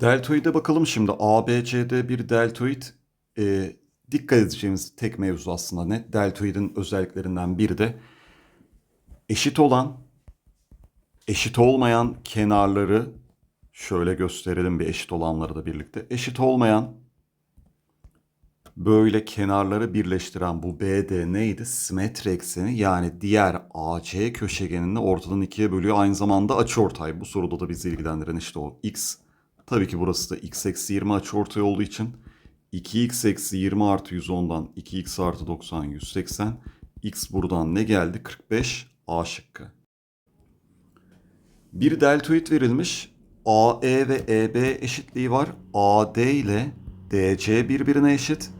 Deltoide bakalım şimdi. ABCD bir deltoid. Ee, dikkat edeceğimiz tek mevzu aslında ne? Deltoidin özelliklerinden biri de eşit olan, eşit olmayan kenarları şöyle gösterelim bir eşit olanları da birlikte. Eşit olmayan böyle kenarları birleştiren bu BD neydi? Simetri ekseni yani diğer AC köşegenini ortadan ikiye bölüyor. Aynı zamanda açıortay. Bu soruda da bizi ilgilendiren işte o x. Tabii ki burası da x eksi 20 açıortay olduğu için 2x eksi 20 artı 110'dan 2x artı 90 180. x buradan ne geldi? 45 A şıkkı. Bir deltoid verilmiş. AE ve EB eşitliği var. AD ile DC birbirine eşit.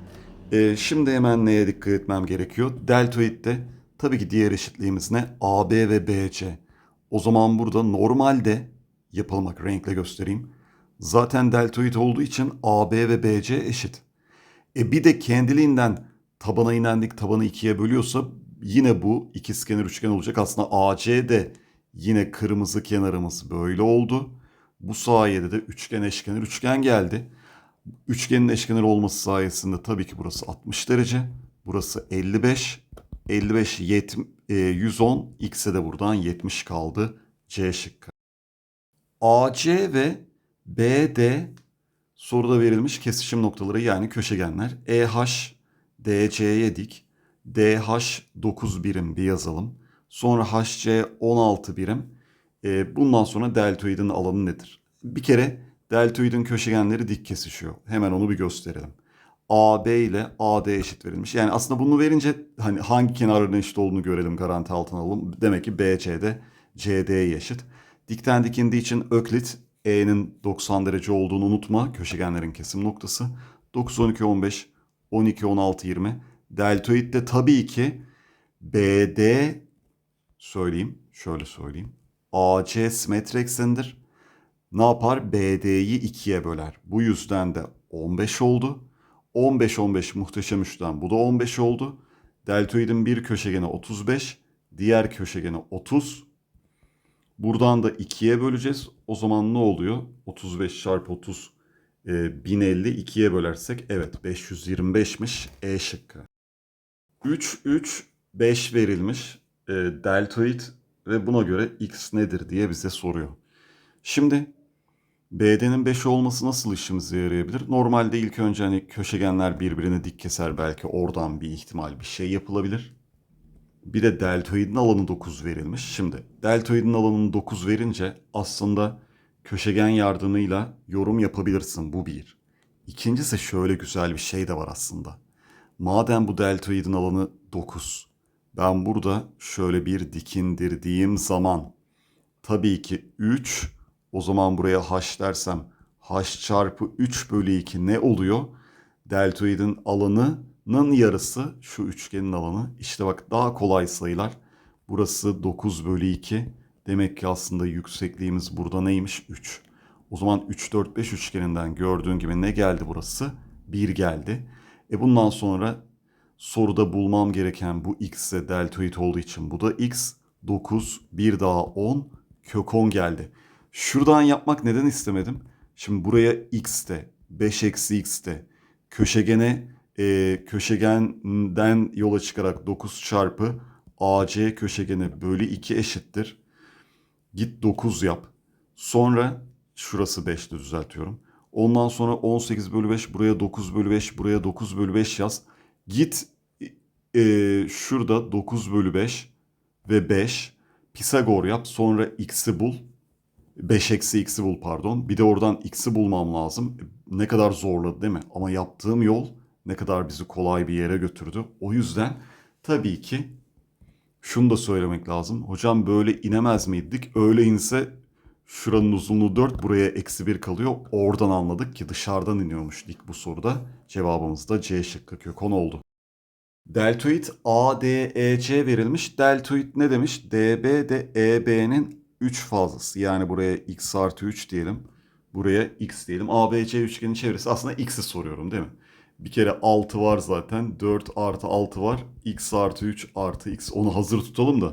Ee, şimdi hemen neye dikkat etmem gerekiyor? Deltoidde tabii ki diğer eşitliğimiz ne? AB ve BC. O zaman burada normalde yapalım bak renkle göstereyim. Zaten deltoid olduğu için AB ve BC eşit. E bir de kendiliğinden tabana inendik tabanı ikiye bölüyorsa yine bu ikizkenar üçgen olacak. Aslında AC de yine kırmızı kenarımız böyle oldu. Bu sayede de üçgen eşkenar üçgen geldi. Üçgenin eşkenar olması sayesinde tabii ki burası 60 derece. Burası 55. 55 70, e, 110. X'e de buradan 70 kaldı. C şıkkı. AC ve BD soruda verilmiş kesişim noktaları yani köşegenler. EH DC'ye dik. DH 9 birim bir yazalım. Sonra HC 16 birim. E, bundan sonra deltoidin alanı nedir? Bir kere deltoidin köşegenleri dik kesişiyor. Hemen onu bir gösterelim. AB ile AD eşit verilmiş. Yani aslında bunu verince hani hangi kenarların eşit olduğunu görelim garanti altına alalım. Demek ki BC'de CD'ye eşit. Dikten dikindiği için Öklit E'nin 90 derece olduğunu unutma. Köşegenlerin kesim noktası. 9, 12, 15, 12, 16, 20. Deltoid de tabii ki BD söyleyeyim. Şöyle söyleyeyim. AC simetri eksenidir. Ne yapar? BD'yi ikiye böler. Bu yüzden de 15 oldu. 15 15 muhteşem üçten bu da 15 oldu. Deltoidin bir köşegeni 35, diğer köşegeni 30. Buradan da 2'ye böleceğiz. O zaman ne oluyor? 35 çarpı 30 e, 1050 2'ye bölersek evet 525'miş E şıkkı. 3 3 5 verilmiş e, deltoid ve buna göre x nedir diye bize soruyor. Şimdi BD'nin 5 olması nasıl işimize yarayabilir? Normalde ilk önce hani köşegenler birbirini dik keser belki oradan bir ihtimal bir şey yapılabilir. Bir de deltoidin alanı 9 verilmiş. Şimdi deltoidin alanını 9 verince aslında köşegen yardımıyla yorum yapabilirsin bu bir. İkincisi şöyle güzel bir şey de var aslında. Madem bu deltoidin alanı 9, ben burada şöyle bir dikindirdiğim zaman tabii ki 3 o zaman buraya h dersem h çarpı 3 bölü 2 ne oluyor? Deltoidin alanının yarısı şu üçgenin alanı. İşte bak daha kolay sayılar. Burası 9 bölü 2. Demek ki aslında yüksekliğimiz burada neymiş? 3. O zaman 3, 4, 5 üçgeninden gördüğün gibi ne geldi burası? 1 geldi. E bundan sonra soruda bulmam gereken bu x ise deltoid olduğu için bu da x. 9, 1 daha 10, kök 10 geldi. Şuradan yapmak neden istemedim? Şimdi buraya x de 5 eksi x de köşegene e, köşegenden yola çıkarak 9 çarpı AC köşegeni bölü 2 eşittir. Git 9 yap. Sonra şurası 5'ti düzeltiyorum. Ondan sonra 18 bölü 5 buraya 9 bölü 5 buraya 9 bölü 5 yaz. Git e, şurada 9 bölü 5 ve 5 Pisagor yap. Sonra x'i bul. 5 eksi x'i bul pardon. Bir de oradan x'i bulmam lazım. Ne kadar zorladı değil mi? Ama yaptığım yol ne kadar bizi kolay bir yere götürdü. O yüzden tabii ki şunu da söylemek lazım. Hocam böyle inemez miydik? Öyle inse şuranın uzunluğu 4 buraya eksi 1 kalıyor. Oradan anladık ki dışarıdan iniyormuş dik bu soruda. Cevabımız da C şıkkı kök 10 oldu. Deltoid ADEC verilmiş. Deltoid ne demiş? DB de EB'nin 3 fazlası. Yani buraya x artı 3 diyelim. Buraya x diyelim. ABC üçgenin çevresi aslında x'i soruyorum değil mi? Bir kere 6 var zaten. 4 artı 6 var. x artı 3 artı x. Onu hazır tutalım da.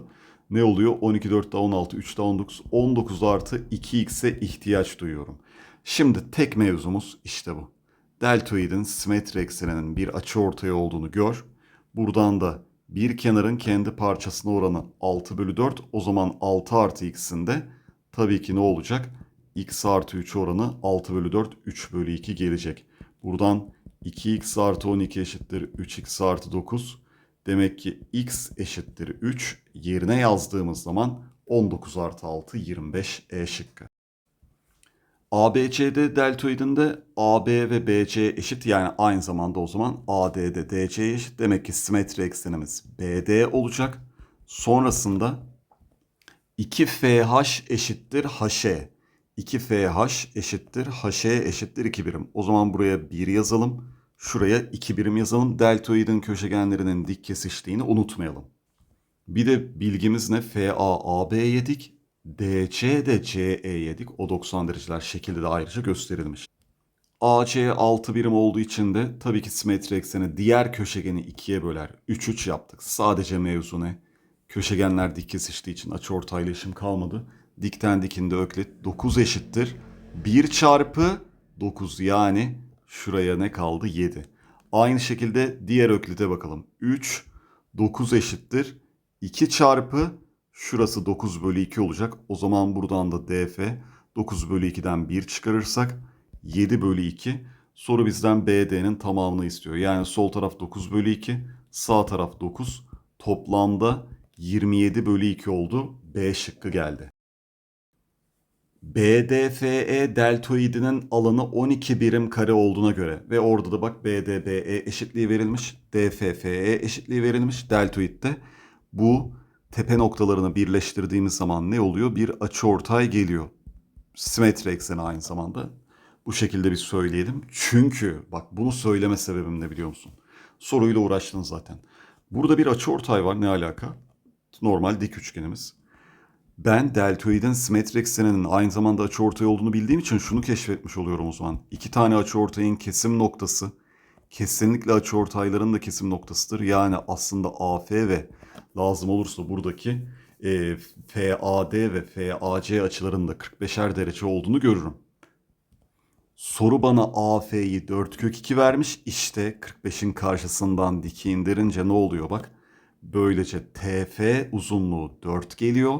Ne oluyor? 12, 4 daha 16, 3 daha 19. 19 artı 2x'e ihtiyaç duyuyorum. Şimdi tek mevzumuz işte bu. Deltoidin simetri ekseninin bir açıortay olduğunu gör. Buradan da bir kenarın kendi parçasına oranı 6 bölü 4. O zaman 6 artı x'in de tabii ki ne olacak? x artı 3 oranı 6 bölü 4, 3 bölü 2 gelecek. Buradan 2x artı 12 eşittir 3x artı 9. Demek ki x eşittir 3 yerine yazdığımız zaman 19 artı 6 25 E şıkkı. ABCD deltoidinde AB ve BC eşit yani aynı zamanda o zaman AD'de DC'ye eşit. Demek ki simetri eksenimiz BD olacak. Sonrasında 2FH eşittir HE. 2FH eşittir HE eşittir 2 birim. O zaman buraya 1 yazalım. Şuraya 2 birim yazalım. Deltoidin köşegenlerinin dik kesiştiğini unutmayalım. Bir de bilgimiz ne? FA AB yedik. DC de CE yedik. O 90 dereceler şekilde de ayrıca gösterilmiş. AC 6 birim olduğu için de tabii ki simetri ekseni diğer köşegeni ikiye böler. 3 3 yaptık. Sadece mevzu ne? Köşegenler dik kesiştiği için açıortaylı işim kalmadı. Dikten dikinde öklit 9 eşittir. 1 çarpı 9 yani şuraya ne kaldı? 7. Aynı şekilde diğer öklite bakalım. 3, 9 eşittir. 2 çarpı şurası 9 bölü 2 olacak. O zaman buradan da DF 9 bölü 2'den 1 çıkarırsak 7 bölü 2. Soru bizden BD'nin tamamını istiyor. Yani sol taraf 9 bölü 2, sağ taraf 9. Toplamda 27 bölü 2 oldu. B şıkkı geldi. BDFE deltoidinin alanı 12 birim kare olduğuna göre ve orada da bak BDBE eşitliği verilmiş, DFFE eşitliği verilmiş deltoidde bu tepe noktalarını birleştirdiğimiz zaman ne oluyor? Bir açıortay geliyor. Simetri ekseni aynı zamanda. Bu şekilde bir söyleyelim. Çünkü bak bunu söyleme sebebim ne biliyor musun? Soruyla uğraştın zaten. Burada bir açıortay var ne alaka? Normal dik üçgenimiz. Ben deltoidin simetri ekseninin aynı zamanda açıortay olduğunu bildiğim için şunu keşfetmiş oluyorum o zaman. İki tane açıortayın kesim noktası kesinlikle açıortayların da kesim noktasıdır. Yani aslında AF ve lazım olursa buradaki e, FAD ve FAC açılarının da 45'er derece olduğunu görürüm. Soru bana AF'yi 4 kök 2 vermiş. İşte 45'in karşısından diki indirince ne oluyor bak. Böylece TF uzunluğu 4 geliyor.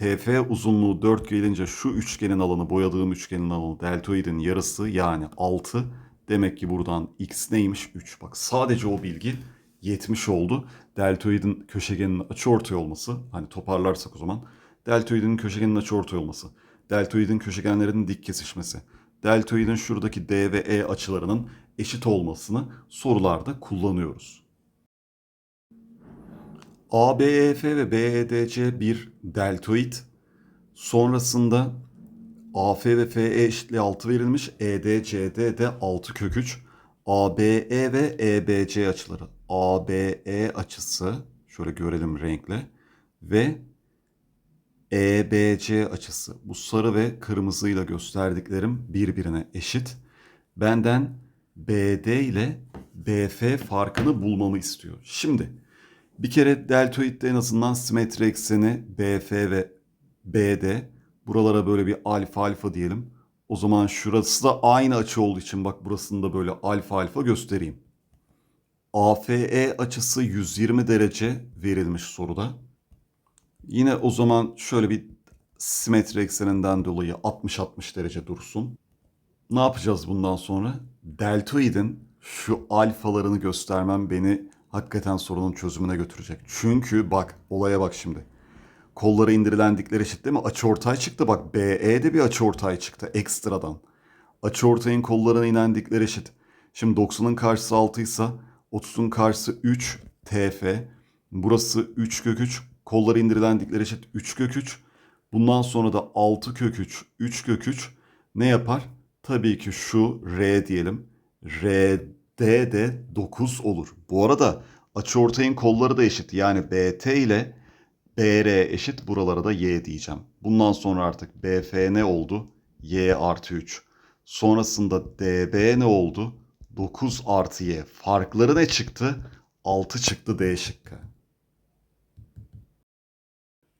TF uzunluğu 4 gelince şu üçgenin alanı, boyadığım üçgenin alanı deltoidin yarısı yani 6. Demek ki buradan x neymiş? 3. Bak sadece o bilgi 70 oldu. Deltoidin köşegeninin açıortay olması, hani toparlarsak o zaman deltoidin köşegeninin açıortay olması, deltoidin köşegenlerinin dik kesişmesi, deltoidin şuradaki D ve E açılarının eşit olmasını sorularda kullanıyoruz. ABEF ve BEDC bir deltoid. Sonrasında AF ve FE eşitliği 6 verilmiş. ED, CD de 6 kök 3. ABE ve EBC açıları. ABE açısı şöyle görelim renkle ve EBC açısı. Bu sarı ve kırmızıyla gösterdiklerim birbirine eşit. Benden BD ile BF farkını bulmamı istiyor. Şimdi bir kere deltoidde en azından simetri ekseni BF ve BD. Buralara böyle bir alfa alfa diyelim. O zaman şurası da aynı açı olduğu için bak burasını da böyle alfa alfa göstereyim. AFE açısı 120 derece verilmiş soruda. Yine o zaman şöyle bir simetri ekseninden dolayı 60-60 derece dursun. Ne yapacağız bundan sonra? Deltoidin şu alfalarını göstermem beni hakikaten sorunun çözümüne götürecek. Çünkü bak olaya bak şimdi. Kollara indirilen dikler eşit değil mi? Açıortay çıktı bak BE'de bir açıortay çıktı ekstradan. Açıortayın kollarına inen dikler eşit. Şimdi 90'ın karşısı 6 ise 30'un karşısı 3 TF. Burası 3 kök 3. Kollara indirilen dikler eşit 3 kök 3. Bundan sonra da 6 kök 3, 3 kök 3 ne yapar? Tabii ki şu R diyelim. RD de 9 olur. Bu arada açıortayın kolları da eşit. Yani BT ile BR eşit. Buralara da Y diyeceğim. Bundan sonra artık BF ne oldu? Y artı 3. Sonrasında DB ne oldu? 9 artı Y. Farkları ne çıktı? 6 çıktı D şıkkı.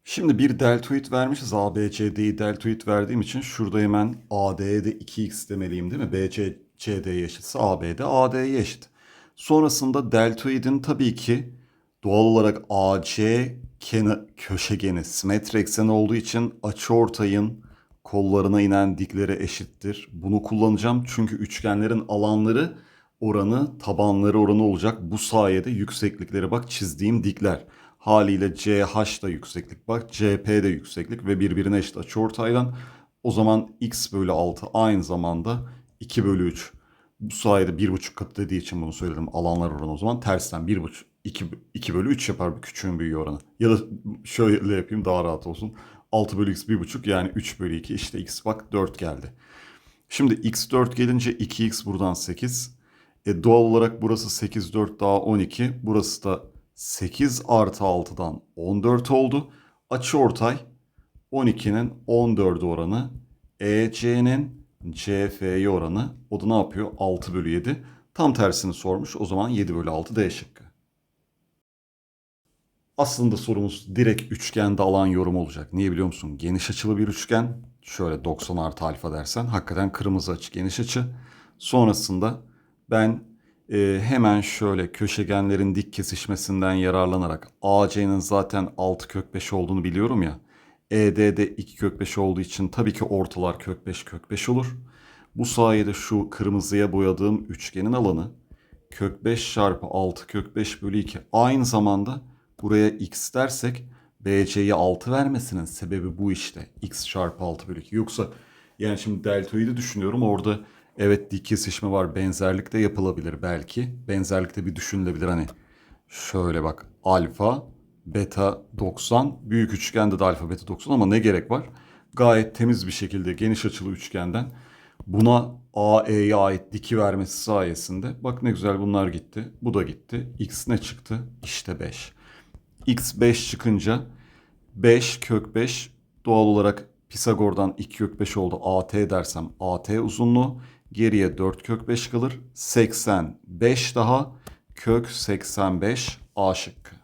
Şimdi bir deltoid vermişiz. A, B, C, D'yi deltoid verdiğim için şurada hemen AD'ye de 2x demeliyim değil mi? B, C, CD'ye eşitse AB de AD'ye eşit. Sonrasında deltoidin tabii ki doğal olarak AC kena, köşegeni simetri ekseni olduğu için açıortayın kollarına inen diklere eşittir. Bunu kullanacağım çünkü üçgenlerin alanları oranı, tabanları oranı olacak. Bu sayede yükseklikleri bak çizdiğim dikler. Haliyle CH da yükseklik bak, CP de yükseklik ve birbirine eşit açıortaydan. O zaman x bölü 6 aynı zamanda 2 bölü 3. Bu sayede 1,5 katı dediği için bunu söyledim. Alanlar oranı o zaman tersten 1,5 2, 2 bölü 3 yapar bu küçüğün büyüğü oranı. Ya da şöyle yapayım daha rahat olsun. 6 bölü x 1,5 yani 3 bölü 2 işte x bak 4 geldi. Şimdi x 4 gelince 2x buradan 8. E doğal olarak burası 8 4 daha 12. Burası da 8 artı 6'dan 14 oldu. Açıortay 12'nin 14 oranı. EC'nin CF'ye oranı. O da ne yapıyor? 6 bölü 7. Tam tersini sormuş. O zaman 7 bölü 6 D şıkkı. Aslında sorumuz direkt üçgende alan yorum olacak. Niye biliyor musun? Geniş açılı bir üçgen. Şöyle 90 artı alfa dersen hakikaten kırmızı açı geniş açı. Sonrasında ben e, hemen şöyle köşegenlerin dik kesişmesinden yararlanarak AC'nin zaten 6 kök 5 olduğunu biliyorum ya. ED'de 2 kök 5 olduğu için tabii ki ortalar kök 5 kök 5 olur. Bu sayede şu kırmızıya boyadığım üçgenin alanı kök 5 çarpı 6 kök 5 bölü 2 aynı zamanda buraya x dersek BC'ye 6 vermesinin sebebi bu işte. x çarpı 6 bölü 2. Yoksa yani şimdi deltoidi düşünüyorum orada evet dik kesişme var benzerlik de yapılabilir belki. Benzerlikte bir düşünülebilir hani şöyle bak alfa beta 90 büyük üçgende de alfa beta 90 ama ne gerek var? Gayet temiz bir şekilde geniş açılı üçgenden buna AE'ye ait diki vermesi sayesinde bak ne güzel bunlar gitti. Bu da gitti. X ne çıktı? İşte 5. X 5 çıkınca 5 kök 5 doğal olarak Pisagor'dan 2 kök 5 oldu. AT dersem AT uzunluğu. Geriye 4 kök 5 kalır. 85 daha kök 85 A şıkkı.